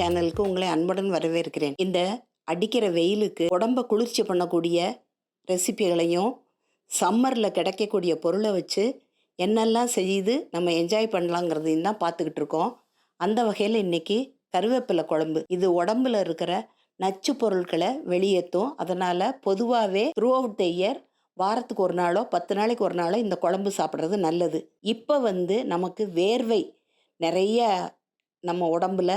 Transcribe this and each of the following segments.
சேனலுக்கு உங்களை அன்புடன் வரவேற்கிறேன். இந்த அடிக்கிற வெயிலுக்கு உடம்ப குளிர்ச்சி பண்ணக்கூடிய ரெசிபிகளையும் சம்மரில் கிடைக்கக்கூடிய பொருளை வச்சு என்னெல்லாம் செய்து நம்ம என்ஜாய் பண்ணலாங்கிறதையும் தான் பார்த்துக்கிட்டு இருக்கோம். அந்த வகையில் இன்றைக்கி கருவேப்பிலை குழம்பு. இது உடம்புல இருக்கிற நச்சு பொருட்களை வெளியேற்றும். அதனால் பொதுவாகவே த்ரூ அவுட் த இயர் வாரத்துக்கு ஒரு நாளோ பத்து நாளைக்கு ஒரு நாளோ இந்த குழம்பு சாப்பிட்றது நல்லது. இப்போ வந்து நமக்கு வேர்வை நிறைய நம்ம உடம்புல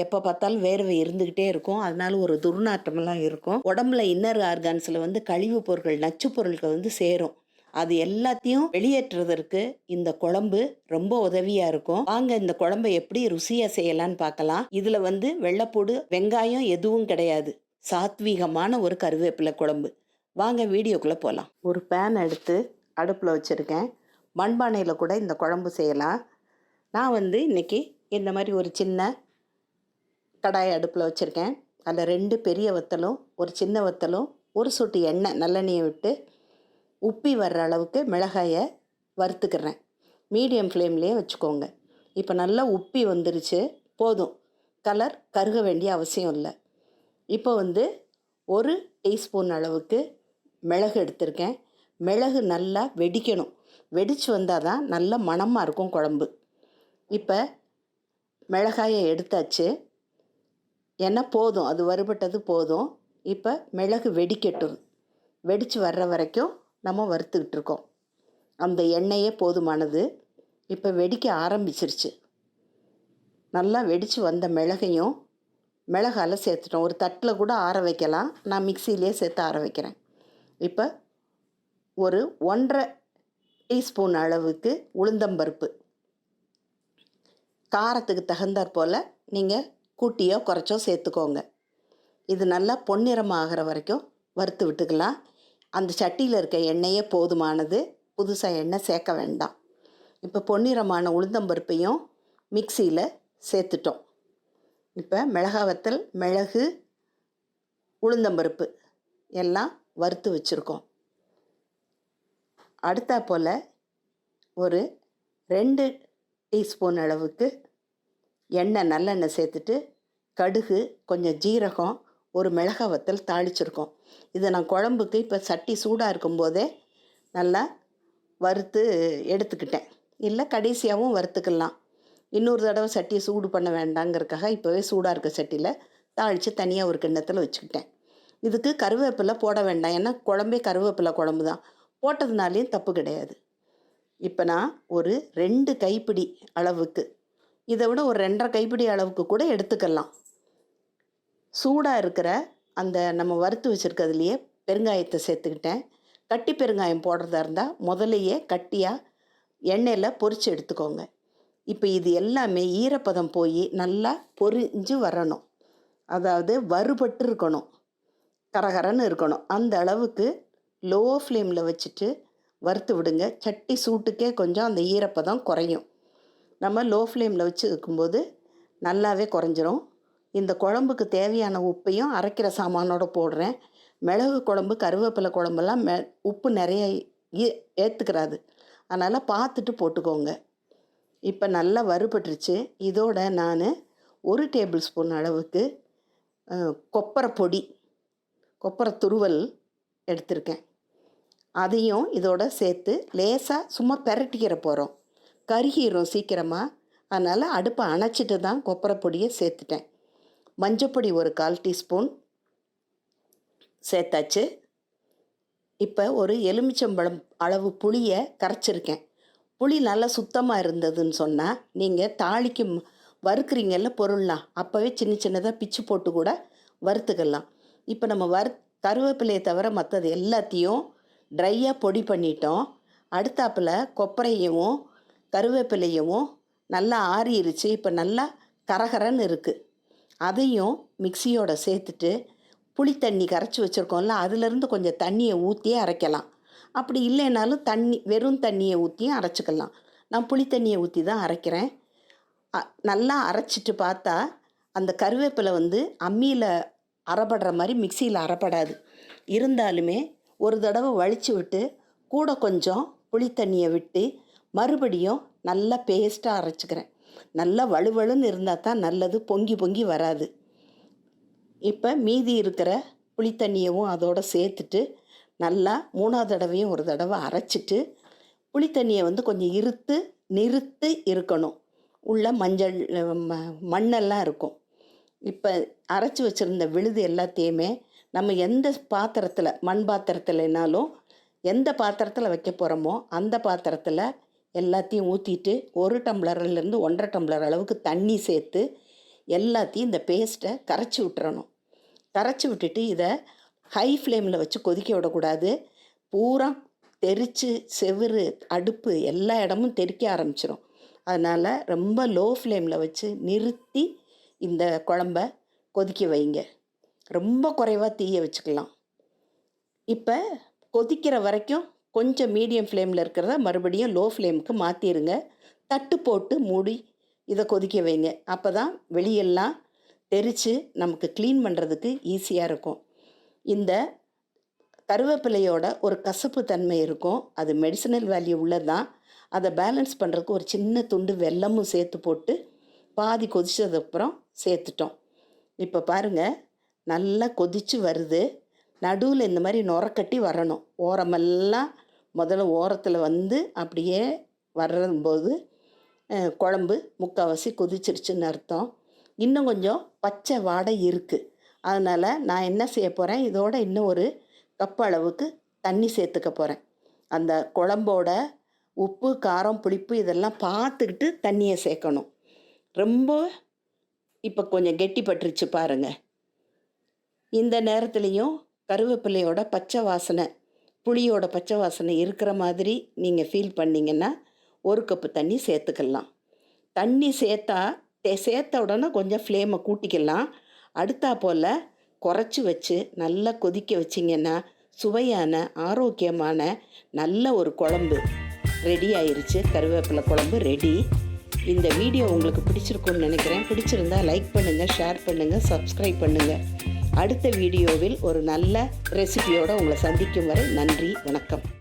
எப்போ பார்த்தாலும் வேர்வை இருந்துக்கிட்டே இருக்கும். அதனால ஒரு துர்நாற்றமெல்லாம் இருக்கும். உடம்புல இன்னர் ஆர்கான்ஸில் வந்து கழிவுப் பொருட்கள் நச்சு பொருட்கள் வந்து சேரும். அது எல்லாத்தையும் வெளியேற்றுவதற்கு இந்த குழம்பு ரொம்ப உதவியா இருக்கும். வாங்க இந்த குழம்பை எப்படி ருசியா செய்யலாம்னு பார்க்கலாம். இதுல வந்து வெள்ளைப்பூடு வெங்காயம் எதுவும் கிடையாது. சாத்வீகமான ஒரு கருவேப்பிலை குழம்பு. வாங்க வீடியோக்குள்ளே போகலாம் ஒரு பேன் எடுத்து அடுப்பில் வச்சுருக்கேன். மண்பானையில் கூட இந்த குழம்பு செய்யலாம். நான் வந்து இன்றைக்கி இந்த மாதிரி ஒரு சின்ன கடாயை அடுப்பில் வச்சுருக்கேன். அதில் ரெண்டு பெரிய வத்தலும் ஒரு சின்ன வத்தலும் ஒரு சொட்டு எண்ணெய் நல்லெண்ணெயை விட்டு உப்பி வர்ற அளவுக்கு மிளகாயை வறுத்துக்கிறேன். மீடியம் ஃப்ளேம்லேயே வச்சுக்கோங்க. இப்போ நல்லா உப்பி வந்துருச்சு. போதும். கலர் கருக வேண்டிய அவசியம் இல்லை. இப்போ வந்து ஒரு டீஸ்பூன் அளவுக்கு மிளகு எடுத்திருக்கேன். மிளகு நல்லா வெடிக்கணும். வெடித்து வந்தால் தான் நல்ல மணமாக இருக்கும் குழம்பு. இப்போ மிளகாயை எடுத்தாச்சு. ஏன்னா போதும்? அது வறுபட்டது போதும். இப்போ மிளகு வெடிக்கட்டும். வெடித்து வர்ற வரைக்கும் நம்ம வறுத்துக்கிட்டு இருக்கோம். அந்த எண்ணெயே போதுமானது. இப்போ வெடிக்க ஆரம்பிச்சிருச்சு. நல்லா வெடித்து வந்த மிளகையும் மிளகால சேர்த்துட்டோம். ஒரு தட்டில் கூட ஆற வைக்கலாம். நான் மிக்சியிலே சேர்த்து ஆற வைக்கிறேன். இப்போ ஒரு ஒன்றரை டீஸ்பூன் அளவுக்கு உளுந்தம்பருப்பு. காரத்துக்கு தகுந்தாற் போல் நீங்கள் கூட்டியோ குறைச்சோ சேர்த்துக்கோங்க. இது நல்லா பொன்னிறம் ஆகிற வரைக்கும் வறுத்து விட்டுக்கலாம். அந்த சட்டியில் இருக்க எண்ணெயே போதுமானது. புதுசாக எண்ணெய் சேர்க்க வேண்டாம். இப்போ பொன்னிறமான உளுந்தம்பருப்பையும் மிக்சியில் சேர்த்துட்டோம். இப்போ மிளகா வத்தல் மிளகு உளுந்தம்பருப்பு எல்லாம் வறுத்து வச்சுருக்கோம். அடுத்தா போல் ஒரு ரெண்டு டீஸ்பூன் அளவுக்கு எண்ணெய் நல்லெண்ணெய் சேர்த்துட்டு கடுகு கொஞ்சம் ஜீரகம் ஒரு மிளகா வத்தல் தாளிச்சிருக்கோம். இதை நான் குழம்புக்கு இப்போ சட்டி சூடாக இருக்கும்போதே நல்லா வறுத்து எடுத்துக்கிட்டேன். இல்லை கடைசியாகவும் வறுத்துக்கலாம். இன்னொரு தடவை சட்டியை சூடு பண்ண வேண்டாங்கிறதுக்காக இப்போவே சூடாக இருக்க சட்டியில் தாளித்து தனியாக ஒரு கிண்ணத்தில் வச்சுக்கிட்டேன். இதுக்கு கருவேப்பிலை போட வேண்டாம். ஏன்னா குழம்பே கருவேப்பிலை குழம்பு தான். போட்டதுனாலையும் தப்பு கிடையாது. இப்போ நான் ஒரு ரெண்டு கைப்பிடி அளவுக்கு இதை விட ஒரு ரெண்டரை கைப்பிடி அளவுக்கு கூட எடுத்துக்கலாம். சூடாக இருக்கிற அந்த நம்ம வறுத்து வச்சுருக்கிறதுலையே பெருங்காயத்தை சேர்த்துக்கிட்டேன். கட்டி பெருங்காயம் போடுறதா இருந்தால் முதல்லையே கட்டியாக எண்ணெயில் பொரித்து எடுத்துக்கோங்க. இப்போ இது எல்லாமே ஈரப்பதம் போய் நல்லா பொரிஞ்சு வரணும். அதாவது வறுபட்டு இருக்கணும். கரகரன்னு இருக்கணும். அந்த அளவுக்கு லோ ஃப்ளேமில் வச்சுட்டு வறுத்து விடுங்க. சட்டி சூட்டுக்கே கொஞ்சம் அந்த ஈரப்பதம் குறையும். நம்ம லோ ஃப்ளேமில் வச்சு வைக்கும்போது நல்லாவே குறைஞ்சிரும். இந்த குழம்புக்கு தேவையான உப்பையும் அரைக்கிற சாமானோட போடுறேன். மிளகு குழம்பு கருவேப்பிலை குழம்பெல்லாம் மெ உப்பு நிறைய ஏ- ஏற்றுக்கிறாது அதனால் பார்த்துட்டு போட்டுக்கோங்க. இப்போ நல்லா வறுபட்டுருச்சு. இதோட நான் ஒரு டேபிள் ஸ்பூன் அளவுக்கு கொப்பரை பொடி கொப்பரை துருவல் எடுத்திருக்கேன். அதையும் இதோட சேர்த்து லேசாக சும்மா பெரட்டிக்கிற போகிறோம் கருகிரும் சீக்கிரமாக அதனால் அடுப்பை அணைச்சிட்டு தான் கொப்பரை பொடியை சேர்த்துட்டேன். மஞ்சப்பொடி ஒரு கால் டீஸ்பூன் சேர்த்தாச்சு. இப்போ ஒரு எலுமிச்சம்பழம் அளவு புளியை கரைச்சிருக்கேன். புளி நல்லா சுத்தமாக இருந்ததுன்னு சொன்னால் நீங்கள் தாளிக்கு வறுக்கிறீங்கல்ல பொருள்லாம் அப்போவே சின்ன சின்னதாக பிச்சு போட்டு கூட வறுத்துக்கலாம். இப்போ நம்ம வறு கருவேப்பிலையை தவிர மற்றது எல்லாத்தையும் ட்ரையாக பொடி பண்ணிட்டோம். அடுத்தாப்பில் கொப்பரையும் கருவேப்பிலையவும் நல்லா ஆறிருச்சு. இப்போ நல்லா கரகரன்னு இருக்குது அதையும் மிக்சியோட சேர்த்துட்டு புளி தண்ணி கரைச்சி வச்சுருக்கோம்ல அதுலேருந்து கொஞ்சம் தண்ணியை ஊற்றியே அரைக்கலாம். அப்படி இல்லைனாலும் தண்ணி வெறும் தண்ணியை ஊற்றியும் அரைச்சிக்கலாம். நான் புளி தண்ணியை ஊற்றி தான் அரைக்கிறேன். நல்லா அரைச்சிட்டு பார்த்தா அந்த கருவேப்பிலை வந்து அம்மியில் அரைப்படுற மாதிரி மிக்சியில் அரைப்படாது இருந்தாலுமே ஒரு தடவை வலிச்சு விட்டு கூட கொஞ்சம் புளி தண்ணியை விட்டு மறுபடியும் நல்லா பேஸ்ட்டாக அரைச்சிக்கிறேன். நல்லா வலுவலுன்னு இருந்தால் தான் நல்லது பொங்கி பொங்கி வராது. இப்போ மீதி இருக்கிற புளித்தண்ணியவும் அதோட சேர்த்துட்டு நல்லா மூணாவது தடவையும் ஒரு தடவை அரைச்சிட்டு புளித்தண்ணியை வந்து கொஞ்சம் இருத்து நிறுத்து இருக்கணும். உள்ள மஞ்சள் ம மண்ணெல்லாம் இருக்கும். இப்போ அரைச்சி வச்சுருந்த விழுது எல்லாத்தையுமே நம்ம எந்த பாத்திரத்தில் மண் பாத்திரத்துலனாலும் எந்த பாத்திரத்தில் வைக்க போகிறோமோ அந்த பாத்திரத்தில் எல்லாத்தையும் ஊற்றிட்டு ஒரு டம்ளர்லேருந்து ஒன்றரை டம்ளர் அளவுக்கு தண்ணி சேர்த்து எல்லாத்தையும் இந்த பேஸ்ட்டை கரைச்சி விட்டுறணும். கரைச்சி விட்டுட்டு இதை ஹை ஃப்ளேமில் வச்சு கொதிக்க விடக்கூடாது. பூரா தெரித்து செவுரு அடுப்பு எல்லா இடமும் தெறிக்க ஆரம்பிச்சிடும் அதனால் ரொம்ப லோ ஃப்ளேமில் வச்சு நிறுத்தி இந்த குழம்ப கொதிக்க வைங்க. ரொம்ப குறைவாக தீய வச்சுக்கலாம். இப்போ கொதிக்கிற வரைக்கும் கொஞ்சம் மீடியம் ஃப்ளேமில் இருக்கிறத மறுபடியும் லோ ஃப்ளேமுக்கு மாற்றிடுங்க தட்டு போட்டு மூடி இதை கொதிக்க வைங்க. அப்போ தான் வெளியெல்லாம் தெரித்து நமக்கு க்ளீன் பண்ணுறதுக்கு ஈஸியாக இருக்கும். இந்த கருவேப்பிலையோட ஒரு கசப்பு தன்மை இருக்கும். அது மெடிசனல் வேல்யூ உள்ளதான் அதை பேலன்ஸ் பண்ணுறதுக்கு ஒரு சின்ன துண்டு வெல்லமும் சேர்த்து போட்டு பாதி கொதித்ததுக்கப்புறம் சேர்த்துட்டோம். இப்போ பாருங்கள் நல்லா கொதித்து வருது. நடுவில் இந்த மாதிரி நுரக்கட்டி வரணும். ஓரமெல்லாம் முதல்ல ஓரத்தில் வந்து அப்படியே வர்றம்போது குழம்பு முக்கால்வாசி கொதிச்சிருச்சுன்னு அர்த்தம். இன்னும் கொஞ்சம் பச்சை வாடை இருக்குது அதனால் நான் என்ன செய்ய போகிறேன் இதோட இன்னும் ஒரு கப் அளவுக்கு தண்ணி சேர்த்துக்க போகிறேன் அந்த குழம்போட உப்பு காரம் புளிப்பு இதெல்லாம் பார்த்துக்கிட்டு தண்ணியை சேர்க்கணும். ரொம்ப இப்போ கொஞ்சம் கெட்டி பட்டுருச்சு பாருங்கள் இந்த நேரத்துலையும் கருவேப்பிலையோட பச்சை வாசனை புளியோட பச்சை வாசனை இருக்கிற மாதிரி நீங்கள் ஃபீல் பண்ணிங்கன்னா ஒரு கப்பு தண்ணி சேர்த்துக்கலாம். தண்ணி சேர்த்தா தே- சேர்த்த உடனே கொஞ்சம் ஃப்ளேமை கூட்டிக்கலாம். அடுத்தா போல் குறைச்சி வச்சு நல்லா கொதிக்க வச்சிங்கன்னா சுவையான ஆரோக்கியமான நல்ல ஒரு குழம்பு ரெடி ஆயிருச்சு. கருவேப்பிலை குழம்பு ரெடி இந்த வீடியோ உங்களுக்கு பிடிச்சிருக்கும்னு நினைக்கிறேன். பிடிச்சிருந்தா லைக் பண்ணுங்கள் ஷேர் பண்ணுங்கள் சப்ஸ்கிரைப் பண்ணுங்கள் அடுத்த வீடியோவில் ஒரு நல்ல ரெசிபியோடு உங்களை சந்திக்கும் வரை நன்றி வணக்கம்.